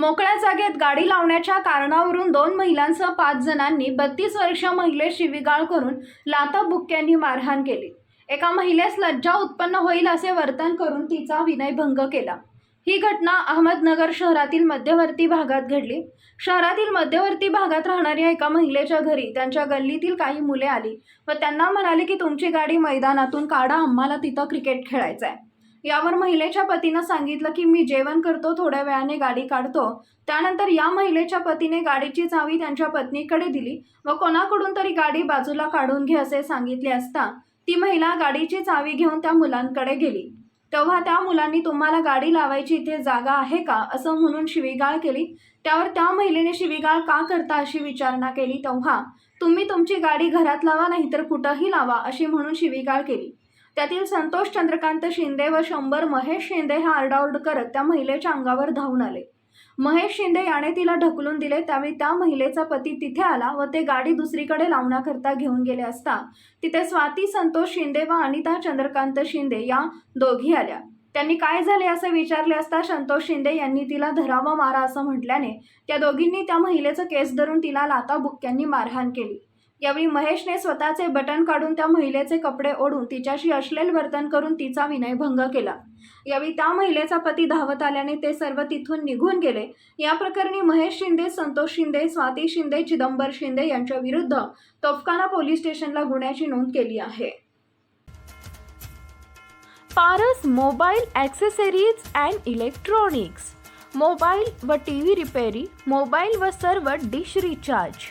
मोकळ्या जागेत गाडी लावण्याच्या कारणावरून दोन महिलांसह पाच जणांनी बत्तीस वर्ष महिलेस शिवीगाळ करून लाता बुक्क्यांनी मारहाण केली. एका महिलेस लज्जा उत्पन्न होईल असे वर्तन करून तिचा विनयभंग केला. ही घटना अहमदनगर शहरातील मध्यवर्ती भागात घडली. शहरातील मध्यवर्ती भागात राहणाऱ्या एका महिलेच्या घरी त्यांच्या गल्लीतील काही मुले आली व त्यांना म्हणाले की तुमची गाडी मैदानातून काढा आम्हाला तिथं क्रिकेट खेळायचं आहे यावर महिलेच्या पतीनं सांगितलं की मी जेवण करतो थोड्या वेळाने गाडी काढतो. त्यानंतर या महिलेच्या पतीने गाडीची चावी त्यांच्या पत्नीकडे दिली. व कोणाकडून तरी गाडी बाजूला काढून घे असे सांगितले असता ती महिला गाडीची चावी घेऊन त्या मुलांकडे गेली. तेव्हा त्या मुलांनी तुम्हाला गाडी लावायची इथे जागा आहे का? असं म्हणून शिवीगाळ केली. त्यावर त्या महिलेने शिवीगाळ का करता अशी विचारणा केली? तेव्हा तुम्ही तुमची गाडी घरात लावा नाहीतर कुठंही लावा अशी म्हणून शिवीगाळ केली. त्यातील संतोष चंद्रकांत शिंदे व शंभर महेश शिंदे हा आरडाओरड करत त्या महिलेच्या अंगावर धावून आले. महेश शिंदे याने तिला ढकलून दिले त्यावेळी त्या महिलेचा पती तिथे आला व ते गाडी दुसरीकडे लावण्याकरता घेऊन गेले असता तिथे स्वाती संतोष शिंदे व अनिता चंद्रकांत शिंदे या दोघी आल्या. त्यांनी काय झाले असे विचारले असता संतोष शिंदे यांनी तिला धरावं मारा असं म्हटल्याने त्या दोघींनी त्या महिलेचं केस धरून तिला लाता बुक्क्यांनी मारहाण केली. यावेळी महेशने स्वतःचे बटन काढून त्या महिलेचे कपडे ओढून तिच्याशी अश्लील वर्तन करून तिचा विनयभंग केला. यावेळी त्या महिलेचा पती धावत आल्याने ते सर्व तिथून निघून गेले. या प्रकरणी महेश शिंदे संतोष शिंदे स्वाती शिंदे चिदंबर शिंदे यांच्या विरुद्ध तोफखाना पोलीस स्टेशनला गुन्ह्याची नोंद केली आहे. Paras mobile accessories and electronics. Mobile व टी व्ही रिपेरी मोबाईल व सर्व डिश रिचार्ज.